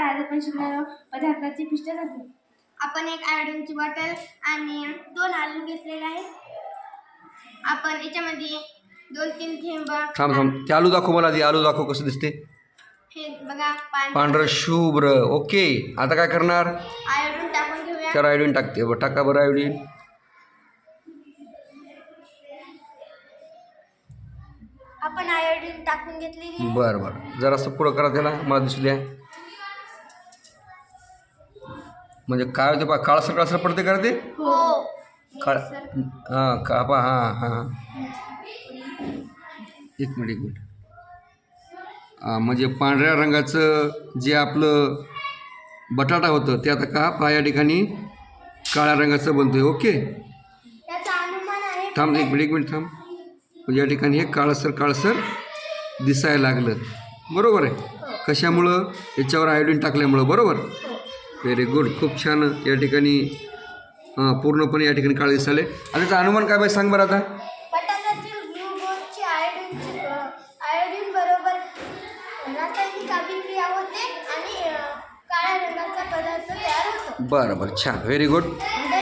आज आपण शिकणार आहोत पदार्थाची पिष्टसाठी आपण एक आयोडीनची बॉटल आणि दोन आलू घेतलेले आहेत. आपण याच्यामध्ये दोन तीन थेंब थांब थांब. ते आलू दाखव मला आधी. आलू दाखव कसं दिसते हे बघा पाणी पांढरं शुभ्र. ओके. आता काय करणार? आयोडीन टाकून घेऊया. त्यावर आयोडीन टाकते. बरं टाका बरं आयोडीन आपण आयोडीन टाकून घेतलेली आहे. बरं बरं. जरासं पुढं करा त्याला. मला दिसू द्या. म्हणजे काय होते पा काळसर काळसर पडते का रे ते? हो. काळ हां का पा हां हां एक मिनिट एक मिनिट. हां म्हणजे पांढऱ्या रंगाचं जे आपलं बटाटा होतं ते आता का पा या ठिकाणी काळ्या रंगाचं बनतोय ओके? थांब एक मिनिट एक मिनिट थांब. म्हणजे या ठिकाणी हे काळसर काळसर दिसायला लागलं. बरोबर आहे? कशामुळं? याच्यावर आयोडीन टाकल्यामुळं बरोबर? व्हेरी गुड खूप छान. या ठिकाणी हां पूर्णपणे या ठिकाणी काळ दिसायले. आणि त्याचा अनुमान काय बाई? सांग बरं आता. बरं बरं. छान. Very good